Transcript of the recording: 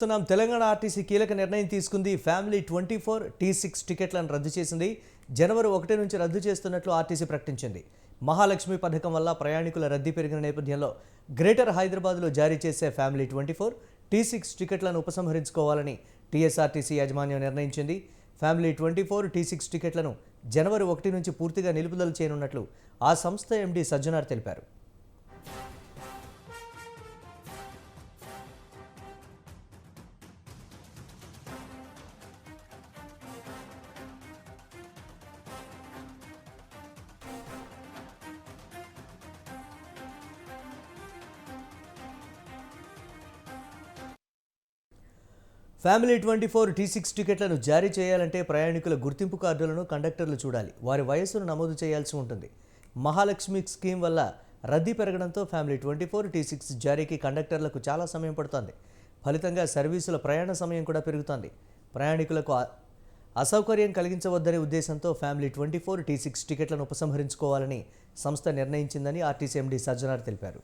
చూస్తున్నాం తెలంగాణ ఆర్టీసీ కీలక నిర్ణయం తీసుకుంది. Family twenty four T six టికెట్లను రద్దు చేసింది. జనవరి ఒకటి నుంచి రద్దు చేస్తున్నట్లు ఆర్టీసీ ప్రకటించింది. మహాలక్ష్మి పథకం వల్ల ప్రయాణికుల రద్దీ పెరిగిన నేపథ్యంలో గ్రేటర్ హైదరాబాద్లో జారీ చేసే family twenty four T six టికెట్లను ఉపసంహరించుకోవాలని టీఎస్ఆర్టీసీ యాజమాన్యం నిర్ణయించింది. Family twenty four T six టికెట్లను జనవరి ఒకటి నుంచి పూర్తిగా నిలుపుదల చేయనున్నట్లు ఆ సంస్థ ఎండీ సజ్జనార్ తెలిపారు. Family twenty four T six టికెట్లను జారీ చేయాలంటే ప్రయాణికుల గుర్తింపు కార్డులను కండక్టర్లు చూడాలి. వారి వయస్సును నమోదు చేయాల్సి ఉంటుంది. మహాలక్ష్మి స్కీమ్ వల్ల రద్దీ పెరగడంతో family twenty four T six జారీకి కండక్టర్లకు చాలా సమయం పడుతోంది. ఫలితంగా సర్వీసుల ప్రయాణ సమయం కూడా పెరుగుతోంది. ప్రయాణికులకు అసౌకర్యం కలిగించవద్దనే ఉద్దేశంతో family twenty four T six టికెట్లను ఉపసంహరించుకోవాలని సంస్థ నిర్ణయించిందని ఆర్టీసీ ఎండీ సజ్జనార్ తెలిపారు.